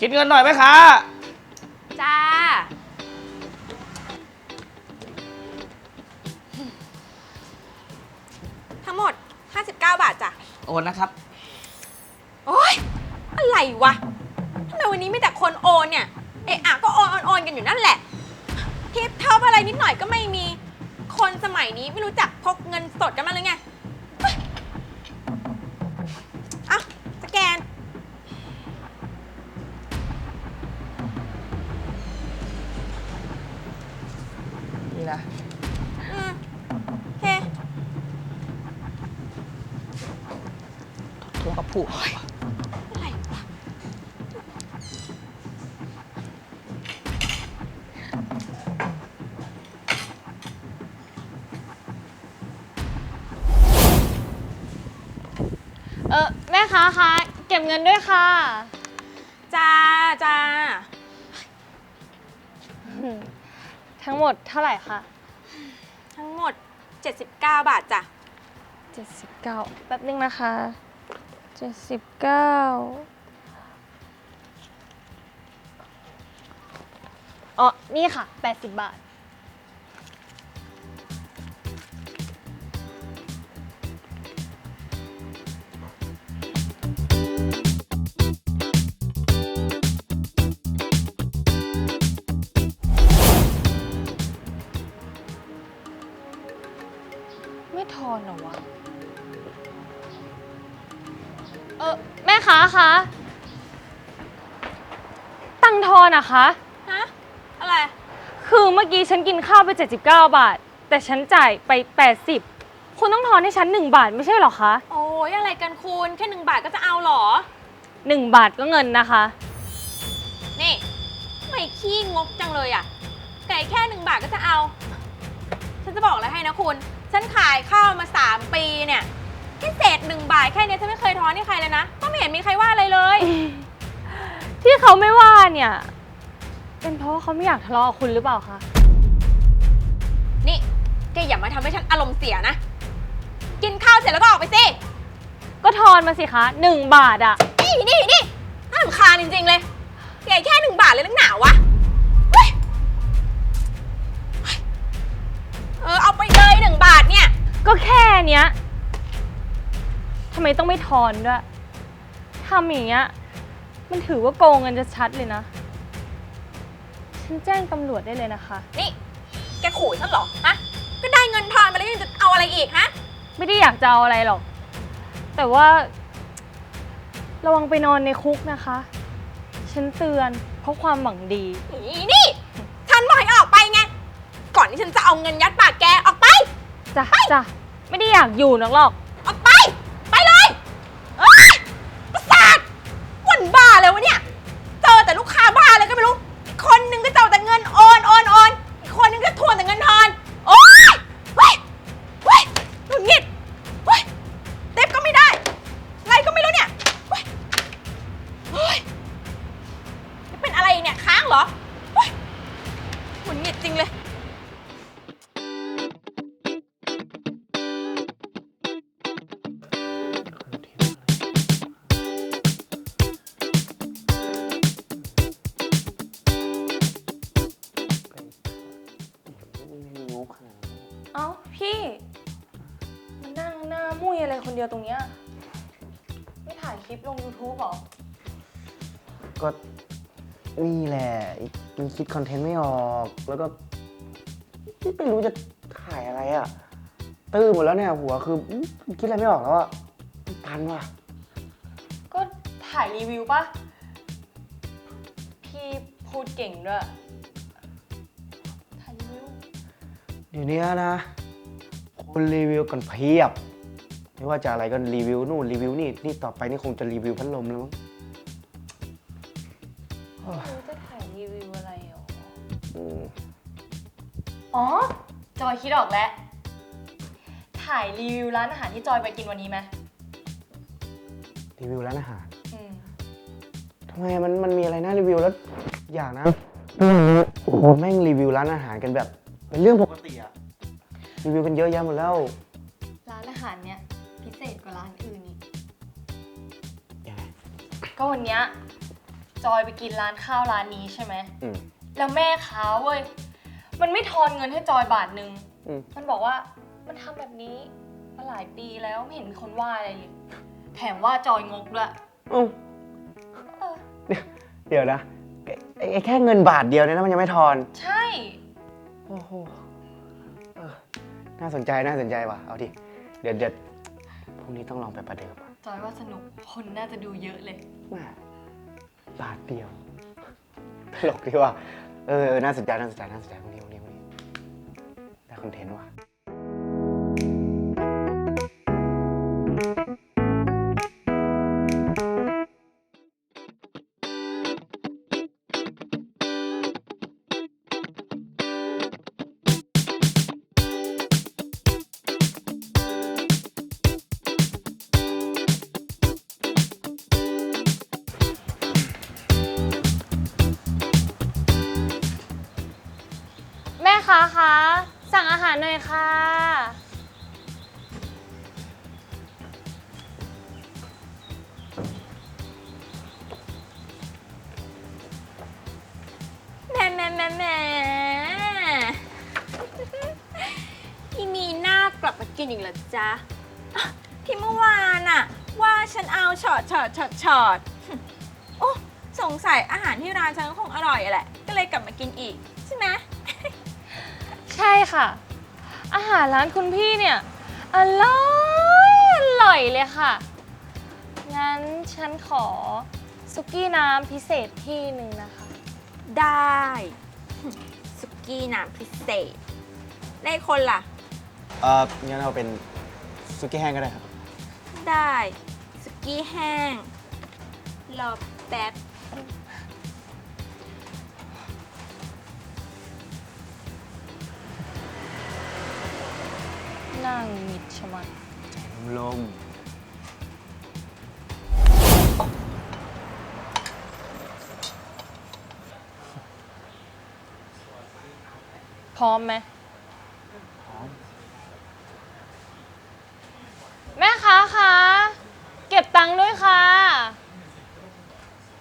คิดเงินหน่อยไหมคะจ้า ทั้งหมด 59 บาทจ้ะ โอนนะครับ โอ๊ย อะไรวะ ทำไมวันนี้มีแต่คนโอนเนี่ย เอะอะก็โอนโอนโอนกันอยู่นั่นแหละทิปท็อปอะไรนิดหน่อยก็ไม่มี คนสมัยนี้ไม่รู้จักพกเงินสดกันมาเลยไง อแม่ค้าคะเก็บเงินด้วยค่ะ จ้าจ้าทั้งหมดเท่าไหร่คะทั้งหมด 79 บาทจ้ะ79 แป๊บนึงนะคะ 79 อ๋อ นี่ค่ะ 80 บาท ไม่ทอนเหรอวะ เออแม่ค้าคะ ตังค์ทอนอะคะ ฮะ อะไร คือเมื่อกี้ฉันกินข้าวไป 79 บาท แต่ฉันจ่ายไป 80 คุณต้องทอนให้ฉัน 1 บาทไม่ใช่เหรอคะ โอ้ยอะไรกันคุณแค่หนึ่งบาทก็จะเอาเหรอ 1 บาทก็เงินนะคะ นี่ทำไม่ขี้งกจังเลยอะไก่แค่หนึ่งบาทก็จะเอา ฉันจะบอกอะไรให้นะคุณ ฉันขายข้าวมา 3 ปีเนี่ยแค่เศษหนึ่งบาทแค่เนี้ยฉันไม่เคยท้อนให้ใครเลยนะ ก็ไม่เห็นมีใครว่าอะไรเลย ที่เขาไม่ว่าเนี่ย เป็นเพราะว่าเขาไม่อยากทะเลาะกับคุณหรือเปล่าคะ นี่แกอย่ามาทำให้ฉันอารมณ์เสียนะ กินข้าวเสร็จแล้วก็ออกไปสิ ก็ทอนมาสิคะ1บาทอะ นี่นี่นี่น่ารำคาญจริงๆเลยแกแค่หนึ่งบาทเลยนักหนาวะ ก็แค่เนี้ยทำไมต้องไม่ทอนด้วยทำอย่างเงี้ย มันถือว่าโกงเงินจะชัดเลยนะ ฉันแจ้งตำรวจได้เลยนะคะ นี่ แกขู่ฉันเหรอ ฮะ ก็ได้เงินทอนมาแล้วยังจะเอาอะไรอีกฮะ ไม่ได้อยากจะเอาอะไรหรอก แต่ว่า ระวังไปนอนในคุกนะคะ ฉันเตือนเพราะความหวังดี นี่นี่ ฉันบอกให้ออกไปไง ก่อนที่ฉันจะเอาเงินยัดปากแกออกไป จ้ะจ้ะไม่ได้อยากอยู่นักหรอก ออกไป ไปเลยเอ้ยประสาทวันบ้าเลยวะเนี่ย เจอแต่ลูกค้าบ้าเลยก็ไม่รู้ คนหนึงก็เจอแต่เงินโอนโอนโอนอีกคนนึงก็ทวงแต่เงินทอน โอ๊ยเฮ้ยเฮ้ยหงุดหงิดเฮ้ยเต็บก็ไม่ได้ อะไรก็ไม่รู้เนี่ยเฮ้ยเฮ้ยเป็นอะไรเนี่ยค้างเหรอเฮ้ยหงุดหงิดจริงเลย เดียวตรงเนี้ย ไม่ถ่ายคลิปลง YouTube หรอ ก็นี่แหละมันคิดคอนเทนต์ไม่ออก แล้วก็ไม่รู้จะถ่ายอะไรอะ่ะ ตื้อหมดแล้วเนี่ยหัวคืออืมคิดอะไรไม่ออกแล้วอะ่ะตันว่ะ ก็ถ่ายรีวิวปะพี่พูดเก่งด้วย ถ่ายรีวิว เดี๋ยวนี้นะ คนรีวิวกันเพียบ ไม่ว่าจะอะไรก็รีวิวนู่นรีวิวนี่นี่ต่อไปนี่คงจะรีวิวพัดลมแล้วมั้งโอ้ยรู้จะถ่ายรีวิวอะไรหรอ อืมอ๋อ จอยคิดออกแล้ว ถ่ายรีวิวร้านอาหารที่จอยไปกินวันนี้ไหมรีวิวร้านอาหารอืมทำไมมันมันมีอะไรน่ารีวิวแล้ว อย่างนะโอ้โหแม่งรีวิวร้านอาหารกันแบบเป็นเรื่องปกติอะรีวิวกันเยอะแยะหมดแล้ว ร้านอาหารเนี้ยพิ เศษกว่าร้านอื่นอีก ยังไงก็วันเนี้ยจอยไปกินร้านข้าวร้านนี้ใช่ไหม อืม แล้วแม่ค้าเว้ย มันไม่ทอนเงินให้จอยบาทหนึ่ง อืม มันบอกว่ามันทำแบบนี้มาหลายปีแล้วไม่เห็นมีคนว่าอะไรเลย แถมว่าจอยงกด้วยอืมเออเดี๋ยวนะไอ้ไอ้แค่เงินบาทเดียวเนี่ยนะมันยังไม่ทอน ใช่ โอ้โห เออ น่าสนใจ น่าสนใจว่ะ เอาดิ เดี๋ยวเดี๋ยวพ รุ่งนี้ต้องลองไปประเดิมอะจอยว่าสนุก คนน่าจะดูเยอะเลย แม่บาทเดียวตลกดีว่ะเออเออน่าสนใจน่าสนใจน่าสนใจพรุ่งนี้พรุ่งนี้พรุ่งนี้ได้คอนเทนต์ว่ะาคะ สั่งอาหารหน่อยค่ะ แหม่แหม่แหม่แหม่ที่มีหน้ากลับมากินอีกเหรอจ๊ะอะที่เมื่อวานอะว่าฉันเอาช็อตช็อตช็อตช็อตโอ้สงสัยอาหารที่ร้านฉันคงอร่อยแหละ ก็เลยกลับมากินอีก ใช่ไหมใช่ค่ะ อาหารร้านคุณพี่เนี่ย อร่อยอร่อยเลยค่ะ งั้นฉันขอซุกี้น้ำพิเศษที่หนึ่งนะคะ ได้ สุกี้น้ำพิเศษ ได้คนล่ะ เอองั้นเอาเป็นซุกี้แห้งก็ได้ครับ ได้ สุกี้แห้ง รอแป๊บ นั่งมิดชะมัดลมพร้อมไหม พร้อม แม่ค้าคะเก็บตังค์ด้วยค่ะ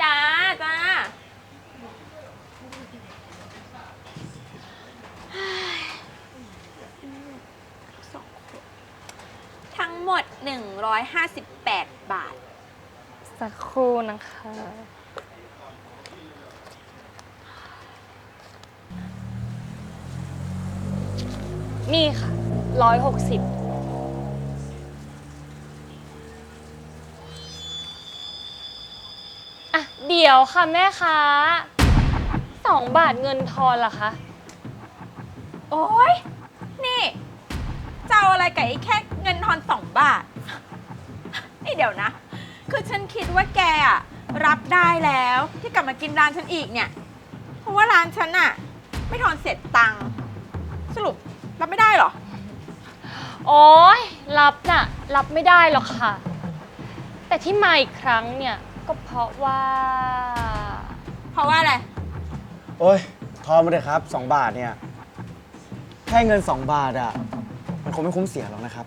จ้าจ้าสองคนทั้งหมด 158 บาท สักครู่นะคะ นี่ค่ะร้อยหกสิบอะ เดี๋ยวค่ะแม่ค้าสองบาทเงินทอนล่ะคะ โอ้ยนี่จะเอาอะไรกับไอ้แค่เงินทอนสองบาท นี่เดี๋ยวนะ คือฉันคิดว่าแกอะรับได้แล้วที่กลับมากินร้านฉันอีกเนี่ย เพราะว่าร้านฉันอะไม่ทอนเสร็จตังค์สรุปรับไม่ได้เหรอ โอ้ยรับน่ะ รับไม่ได้หรอกค่ะ แต่ที่มาอีกครั้งเนี่ย ก็เพราะว่า เพราะว่าอะไร โอ้ยทอนมาเลยครับ 2 บาทเนี่ย แค่เงิน 2 บาทอะ มันคงไม่คุ้มเสียหรอกนะครับ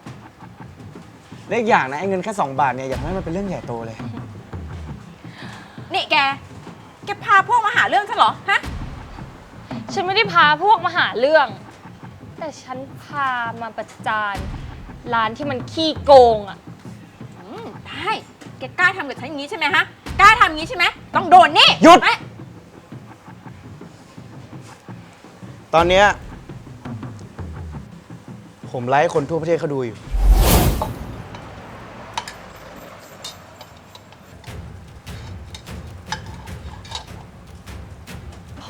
และอีกอย่างนะไอ้เงินแค่ 2 บาทเนี่ยอย่าทำให้มันเป็นเรื่องใหญ่โตเลย นี่แก แกพาพวกมาหาเรื่องฉันเหรอ ฮะ ฉันไม่ได้พาพวกมาหาเรื่อง แต่ฉันพามาประจานร้านที่มันขี้โกงอะอืมได้ แกกล้าทำกับฉันอย่างนี้ใช่ไหมฮะ กล้าทำอย่างนี้ใช่ไหม ต้องโดนนี่หยุด ไปตอนเนี้ยผมไลฟ์ให้คนทั่วประเทศเขาดูอยู่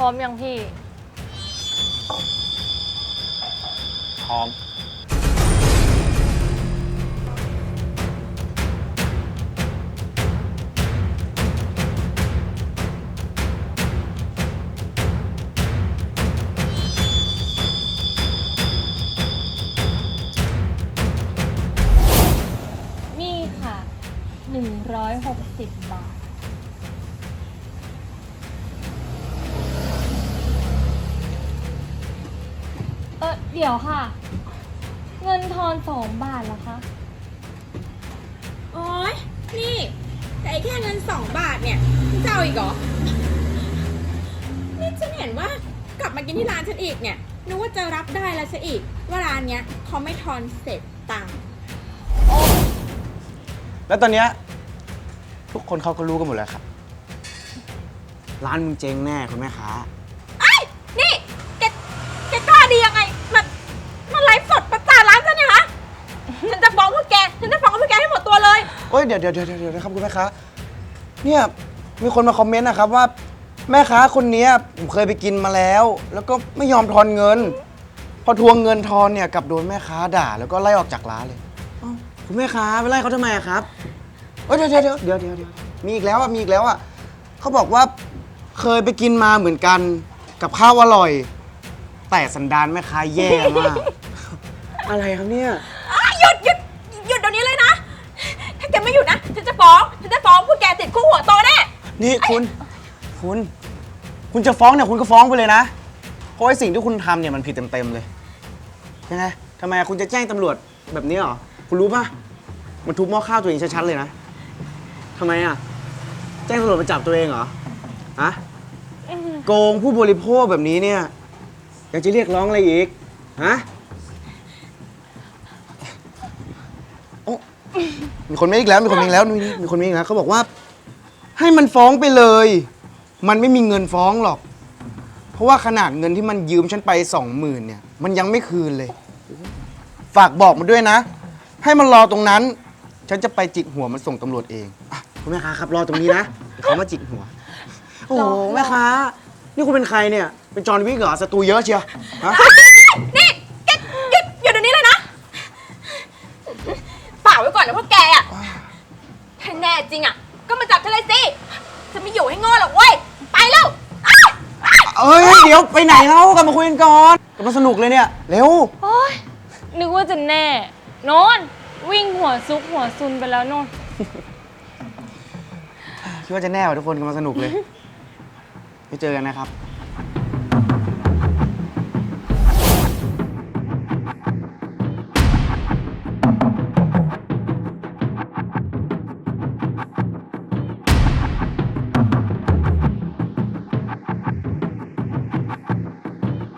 ร้อมยังพี่ พร้อม เออเดี๋ยวค่ะ เงินทอน2บาทเหรอคะ โอ๊ยนี่แต่ไอ้แค่เงินสองบาทเนี่ยมึงจะเอาอีกเหรอฉันเห็นว่ากลับมากินที่ร้านฉันอีกเนี่ย นึกว่าจะรับได้แล้วซะอีก ว่าร้านเนี้ยเขาไม่ทอนเสร็จตังค์แล้วตอนเนี้ยทุกคนเขาก็รู้กันหมดแล้วครับ ร้านมึงเจ๊งแน่คุณแม่ค้า ไอ้ยนี่แกแกกล้าดียังไง ตัวเลยโอ้ยเดี๋ยวเดี๋ยวเดี๋ยวเดี๋ยวนะครับคุณแม่ค้าเนี่ยมีคนมาคอมเมนต์นะครับว่า แม่ค้าคนเนี้ยผมเคยไปกินมาแล้ว แล้วก็ไม่ยอมทอนเงิน พอทวงเงินทอนเนี่ยกลับโดนแม่ค้าด่า แล้วก็ไล่ออกจากร้านเลยอ้าคุณแม่ค้าไปไล่เขาทำไมอะครับเอ้ยเดี๋ยวเดี๋ยวเดี๋ยวเดี๋ยวเดี๋ยวเดี๋ยวมีอีกแล้วอะมีอีกแล้วอะเขาบอกว่าเคยไปกินมาเหมือนกันกับข้าวอร่อย แต่สันดานแม่ค้าแย่มาก อะไรครับเนี่ย จะฟ้อง ฉันจะฟ้องพวกแกติดคุกหัวโตแน่ นี่คุณ คุณ คุณจะฟ้องเนี่ยคุณก็ฟ้องไปเลยนะ เพราะไอ้สิ่งที่คุณทำเนี่ยมันผิดเต็มๆเลยยังไงทำไมคุณจะแจ้งตำรวจแบบนี้เหรอ คุณรู้ป่ะ มันทุบหม้อข้าวตัวเองชัดๆเลยนะทำไมอะ แจ้งตำรวจมาจับตัวเองเหรอฮะโกงผู้บริโภคแบบนี้เนี่ยยังจะเรียกร้องอะไรอีก ฮะ โอ้ มีคนไม่อีกแล้วมีคนไม่อีกแล้วนี่มีคนไม่อีกแล้วเขาบอกว่า ให้มันฟ้องไปเลย มันไม่มีเงินฟ้องหรอก เพราะว่าขนาดเงินที่มันยืมฉันไปสองหมื่นเนี่ย มันยังไม่คืนเลย ฝากบอกมันด้วยนะ ให้มันรอตรงนั้น ฉันจะไปจิกหัวมันส่งตำรวจเองอะคุณแม่ค้าครับรอตรงนี้นะเดี๋ยวเขามาจิกหัว โอ้โหแม่ค้า นี่คุณเป็นใครเนี่ย เป็นจอห์นวิกเหรอศัตรูเยอะเชียวฮะ นี่แกหยุดหยุดเดี๋ยวนี้เลยนะ เปล่ากไว้ก่อนนะพวกแกอะถ้าแน่ จริงอะ ก็มาจับฉันเลยสิจะไม่อยู่ให้โง่หรอกเว้ย ไปแล้วอ้าวอ้าวเอ้ย เดี๋ยวไปไหนแล้วกลับมาคุยกันก่อนกลับมาสนุกเลยเนี่ย เร็ว โอ๊ยนึกว่าจะแน่โนอนวิ่งหัวซุกหัวซุนไปแล้วโนนคิดว่าจะแน่ว่ะทุกคนกลับมาสนุกเลย ไปเจอกันนะครับ